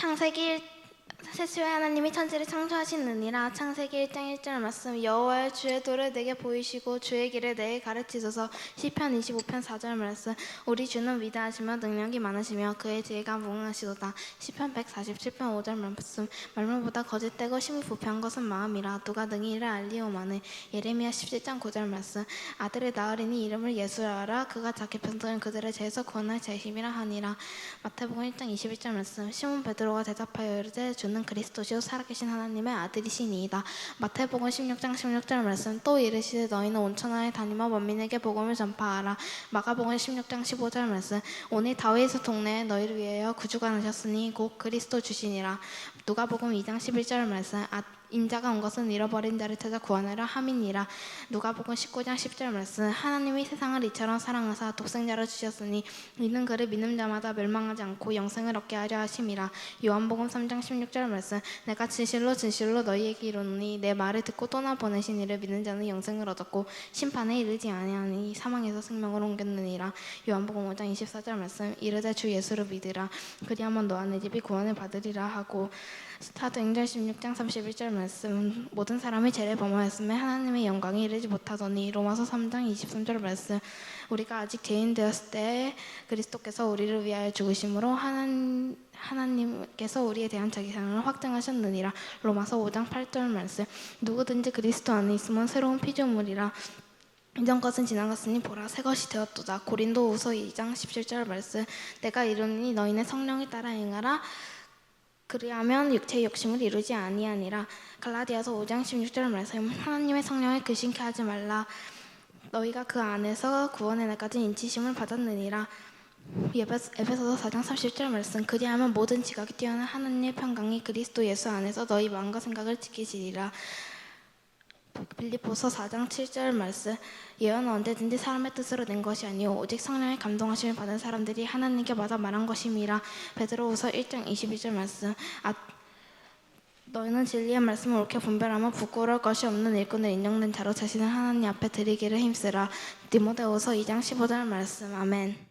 창세기 세수의 하나님이 천지를 창조하시느니라. 창세기 1장 1절 말씀 여호와의 주의 도를 내게 보이시고 주의 길을 내게 가르치소서. 시편 25편 4절 말씀 우리 주는 위대하시며 능력이 많으시며 그의 지혜가 무궁하시도다. 시편 147편 5절 말씀 말문보다 거짓되고 심히 부패한 것은 마음이라. 누가 능히 이를 알리오마는 예레미야 17장 9절 말씀 아들을 낳으리니 이름을 예수라라. 그가 자기 편들은 그들의 죄에서 구원할 재심이라 하니라. 마태복음 1장 21절 말씀 시몬 베드로가 대답하여 이르되 주는 그리스도시요 살아계신 하나님의 아들이시니이다. 마태복음 16장 16절 말씀 또 이르시되 너희는 온천하에 다니며 만민에게 복음을 전파하라. 마가복음 16장 15절 말씀 오늘 다윗의 동네에 너희를 위하여 구주가 나셨으니 곧 그리스도 주시니라. 누가복음 2장 11절 말씀 아, 인자가 온 것은 잃어버린 자를 찾아 구원하려 함이니라. 누가복음 19장 10절 말씀 하나님이 세상을 이처럼 사랑하사 독생자를 주셨으니 이는 그를 믿는 자마다 멸망하지 않고 영생을 얻게 하려 하심이라. 요한복음 3장 16절 말씀 내가 진실로 진실로 너희에게 이르노니 내 말을 듣고 떠나 보내신 이를 믿는 자는 영생을 얻었고 심판에 이르지 아니하니 사망에서 생명을 옮겼느니라. 요한복음 5장 24절 말씀 이르되 주 예수를 믿으라. 그리하면 너와 내 집이 구원을 받으리라 하고 사도행전 16장 31절 말씀 모든 사람이 죄를 범하였음에 하나님의 영광에 이르지 못하더니 로마서 3장 23절 말씀. 우리가 아직 죄인 되었을 때 그리스도께서 우리를 위하여 죽으심으로 하나님 하나님께서 우리에 대한 자기 사랑을 확증하셨느니라. 로마서 5장 8절 말씀. 누구든지 그리스도 안에 있으면 새로운 피조물이라. 이전 것은 지나갔으니 보라 새 것이 되었도다. 고린도후서 2장 17절 말씀. 내가 이르니 너희는 성령을 따라 행하라 그리하면 육체의 욕심을 이루지 아니하니라. 갈라디아서 5장 16절 말씀 하나님의 성령을 그신케 하지 말라. 너희가 그 안에서 구원의 날까지 인치심을 받았느니라. 에베소- 에베소서 4장 30절 말씀. 그리하면 모든 지각이 뛰어난 하나님의 평강이 그리스도 예수 안에서 너희 마음과 생각을 지키시리라 빌립보서 4장 7절 말씀. 예언은 언제든지 사람의 뜻으로 낸 것이 아니요 오직 성령의 감동하심을 받은 사람들이 하나님께 받아 말한 것임이라. 베드로후서 1장 22절 말씀. 아 너희는 진리의 말씀을 옳게 분별하며 부끄러울 것이 없는 일꾼을 인정된 자로 자신을 하나님 앞에 드리기를 힘쓰라. 디모데후서 2장 15절 말씀. 아멘